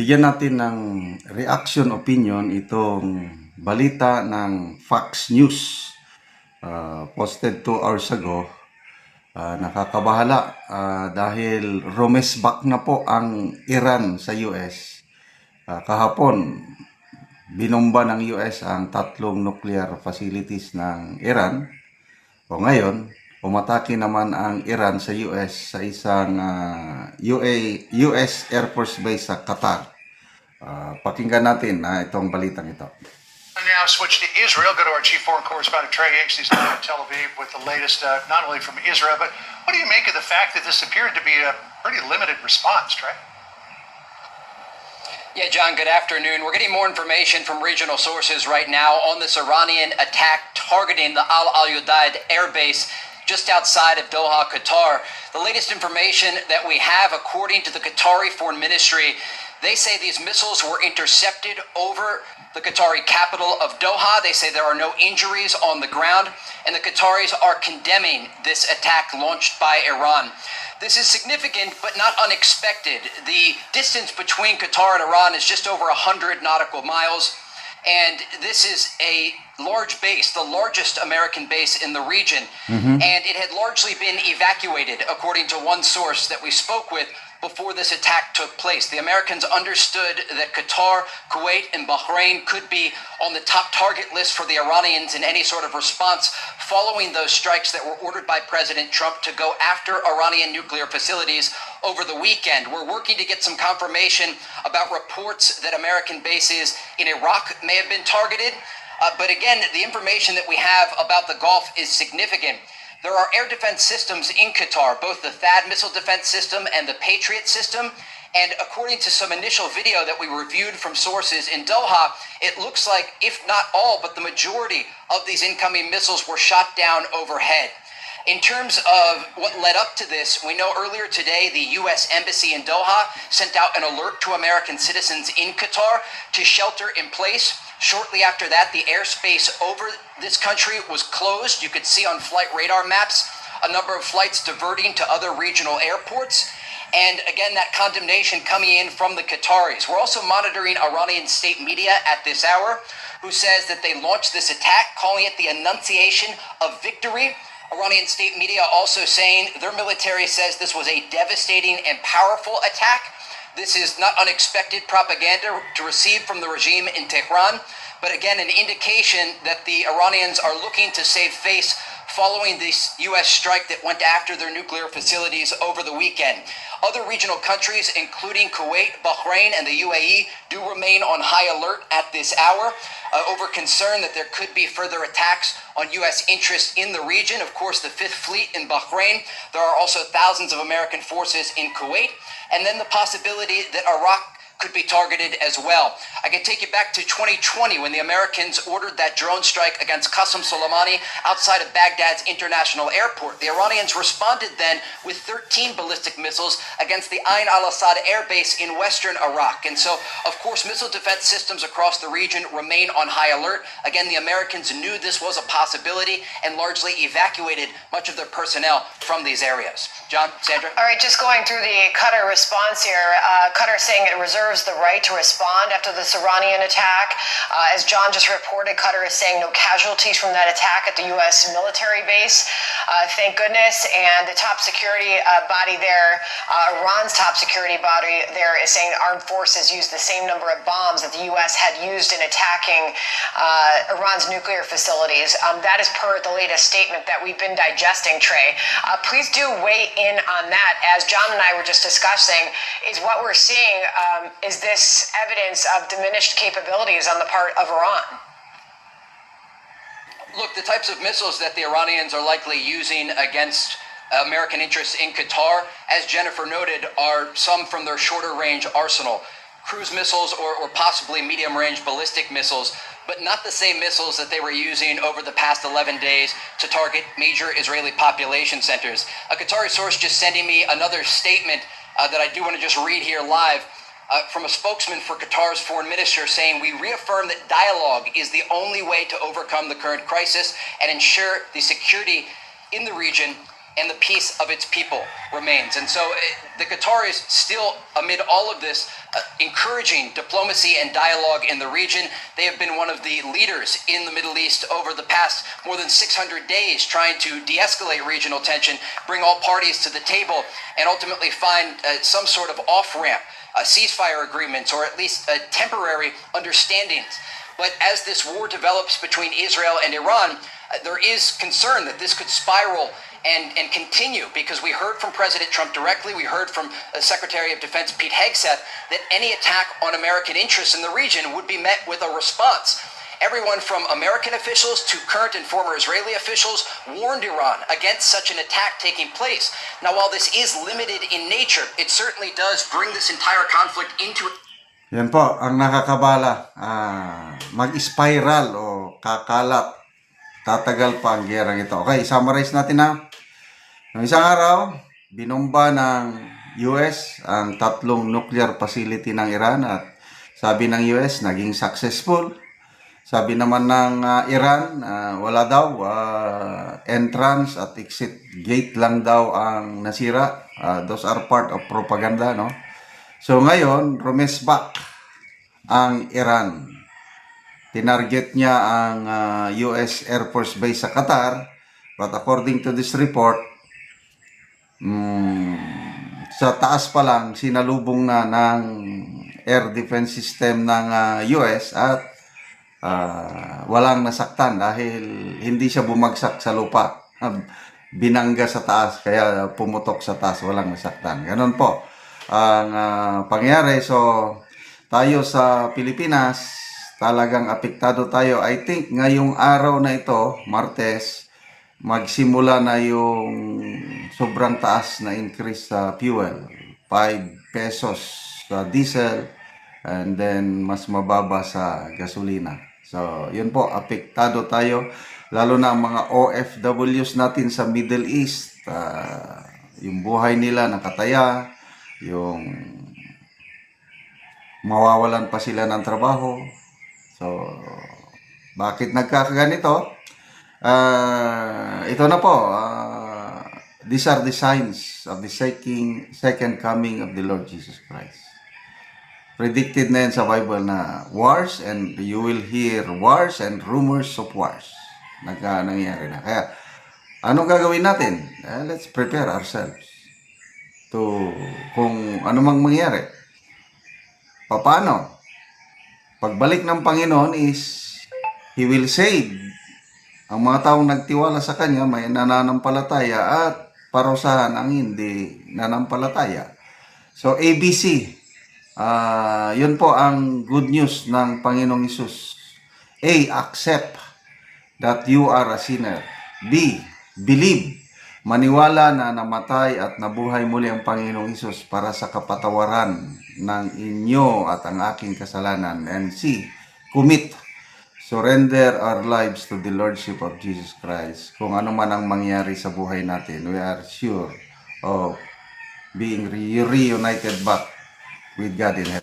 bigyan natin ng reaction opinion itong balita ng Fox News uh, posted 2 hours ago. Uh, nakakabahala uh, dahil rumesback na po ang Iran sa US. Uh, kahapon, binomba ng US ang tatlong nuclear facilities ng Iran. O ngayon, umatake naman ang Iran sa US sa isang uh, UA, US Air Force Base sa Qatar. Uh, pakinggan natin uh, itong balitang ito. Now switch to Israel. Go to our chief foreign correspondent Trey Hicks. He's now in Tel Aviv with the latest, uh, not only from Israel, but what do you make of the fact that this appeared to be a pretty limited response, Trey? Yeah, John, good afternoon. We're getting more information from regional sources right now on this Iranian attack targeting the Al Al Udaid air base just outside of Doha, Qatar. The latest information that we have, according to the Qatari Foreign Ministry, they say these missiles were intercepted over the Qatari capital of Doha. They say there are no injuries on the ground, and the Qataris are condemning this attack launched by Iran. This is significant but not unexpected. The distance between Qatar and Iran is just over 100 nautical miles. And this is a large base, the largest American base in the region. Mm-hmm. And it had largely been evacuated, according to one source that we spoke with before this attack took place. The Americans understood that Qatar, Kuwait, and Bahrain could be on the top target list for the Iranians in any sort of response following those strikes that were ordered by President Trump to go after Iranian nuclear facilities over the weekend. We're working to get some confirmation about reports that American bases in Iraq may have been targeted. Uh, but again, the information that we have about the Gulf is significant. There are air defense systems in Qatar, both the THAAD missile defense system and the Patriot system. And according to some initial video that we reviewed from sources in Doha, it looks like, if not all, but the majority of these incoming missiles were shot down overhead. In terms of what led up to this, we know earlier today the U.S. Embassy in Doha sent out an alert to American citizens in Qatar to shelter in place. Shortly after that, the airspace over this country was closed. You could see on flight radar maps a number of flights diverting to other regional airports. And again, that condemnation coming in from the Qataris. We're also monitoring Iranian state media at this hour, who says that they launched this attack, calling it the Annunciation of Victory. Iranian state media also saying their military says this was a devastating and powerful attack. This is not unexpected propaganda to receive from the regime in Tehran, but again, an indication that the Iranians are looking to save face following this U.S. strike that went after their nuclear facilities over the weekend. Other regional countries, including Kuwait, Bahrain, and the UAE, do remain on high alert at this hour uh, over concern that there could be further attacks on U.S. interests in the region. Of course, the Fifth Fleet in Bahrain. There are also thousands of American forces in Kuwait. And then the possibility that Iraq could be targeted as well. I can take you back to 2020 when the Americans ordered that drone strike against Qasem Soleimani outside of Baghdad's international airport. The Iranians responded then with 13 ballistic missiles against the Ain al Assad air base in western Iraq. And so, of course, missile defense systems across the region remain on high alert. Again, the Americans knew this was a possibility and largely evacuated much of their personnel from these areas. John, Sandra? All right, just going through the Qatar response here. Uh, Qatar saying it reserves the right to respond after this Iranian attack. Uh, as John just reported, Qatar is saying no casualties from that attack at the U.S. military base. Uh, thank goodness. And the top security uh, body there, uh, Iran's top security body there, is saying armed forces used the same number of bombs that the U.S. had used in attacking uh, Iran's nuclear facilities. Um, that is per the latest statement that we've been digesting, Trey. Uh, please do weigh in on that. As John and I were just discussing, is what we're seeing um, is this evidence of diminished capabilities on the part of Iran? Look, the types of missiles that the Iranians are likely using against American interests in Qatar, as Jennifer noted, are some from their shorter range arsenal. Cruise missiles or, or possibly medium range ballistic missiles, but not the same missiles that they were using over the past 11 days to target major Israeli population centers. A Qatari source just sending me another statement uh, that I do want to just read here live uh, from a spokesman for Qatar's foreign minister saying, We reaffirm that dialogue is the only way to overcome the current crisis and ensure the security in the region and the peace of its people remains. And so eh, the Qataris still, amid all of this, uh, encouraging diplomacy and dialogue in the region. They have been one of the leaders in the Middle East over the past more than 600 days, trying to de escalate regional tension, bring all parties to the table, and ultimately find uh, some sort of off ramp, uh, ceasefire agreements, or at least uh, temporary understandings. But as this war develops between Israel and Iran, uh, there is concern that this could spiral and, and continue because we heard from President Trump directly, we heard from uh, Secretary of Defense Pete Hegseth that any attack on American interests in the region would be met with a response. Everyone from American officials to current and former Israeli officials warned Iran against such an attack taking place. Now, while this is limited in nature, it certainly does bring this entire conflict into Yan po, ang nakakabala, ah, mag-spiral o kakalat. Tatagal pa ang gerang ito. Okay, summarize natin na. Noong isang araw, binomba ng US ang tatlong nuclear facility ng Iran at sabi ng US, naging successful. Sabi naman ng ah, Iran, ah, wala daw, ah, entrance at exit gate lang daw ang nasira. Ah, those are part of propaganda, no? So ngayon, rumesbak ang Iran. Tinarget niya ang ah, US Air Force Base sa Qatar. But according to this report, mm, sa taas pa lang, sinalubong na ng air defense system ng ah, US at ah, walang nasaktan dahil hindi siya bumagsak sa lupa. Binangga sa taas, kaya pumutok sa taas, walang nasaktan. Ganon po ang ah, pangyari. So, tayo sa Pilipinas, talagang apektado tayo. I think ngayong araw na ito, Martes, magsimula na yung sobrang taas na increase sa fuel. 5 pesos sa diesel and then mas mababa sa gasolina. So, yun po, apektado tayo. Lalo na ang mga OFWs natin sa Middle East. ah, yung buhay nila nakataya, yung mawawalan pa sila ng trabaho. So, bakit nagkakaganito? Ah, ito na po. ah, these are the signs of the second, second coming of the Lord Jesus Christ. Predicted na yan sa Bible na wars and you will hear wars and rumors of wars. Nagka, nangyayari na. Kaya, anong gagawin natin? Eh, let's prepare ourselves to kung ano mang mangyari. Paano? Pagbalik ng Panginoon is He will save ang mga taong nagtiwala sa Kanya may nananampalataya at parusahan ang hindi nanampalataya. So ABC, ah yun po ang good news ng Panginoong Isus. A. Accept that you are a sinner. B. Believe. Maniwala na namatay at nabuhay muli ang Panginoong Isus para sa kapatawaran ng inyo at ang aking kasalanan. And C. Commit surrender our lives to the Lordship of Jesus Christ. Kung ano man ang mangyari sa buhay natin, we are sure of being re- reunited back with God in heaven.